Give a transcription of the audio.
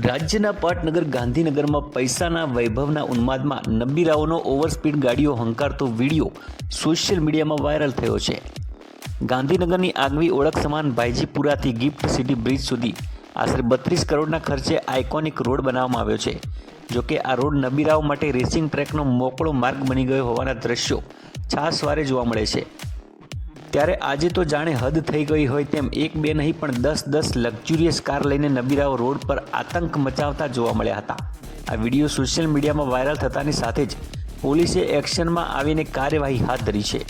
રાજ્યના પાટનગર ગાંધીનગરમાં પૈસાના વૈભવના ઉન્માદમાં નબીરાઓનો ઓવરસ્પીડ ગાડીઓ હંકારતો વીડિયો સોશિયલ મીડિયામાં વાયરલ થયો છે. ગાંધીનગરની આગવી ઓળખ સમાન ભાઈજીપુરાથી ગિફ્ટ સિટી બ્રિજ સુધી આશરે બત્રીસ કરોડના ખર્ચે આઇકોનિક રોડ બનાવવામાં આવ્યો છે. જોકે આ રોડ નબીરાઓ માટે રેસિંગ ટ્રેકનો મોકળો માર્ગ બની ગયો હોવાના દ્રશ્યો છાસવારે જોવા મળે છે. ત્યારે આજે તો જાણે હદ થઈ ગઈ હોય તેમ એક બે નહીં, પણ દસ દસ લક્ઝુરિયસ કાર લઈને નબીરાઓ રોડ પર આતંક મચાવતા જોવા મળ્યા હતા. આ વીડિયો સોશિયલ મીડિયામાં વાયરલ થતાની સાથે જ પોલીસે એક્શનમાં આવીને કાર્યવાહી હાથ ધરી છે.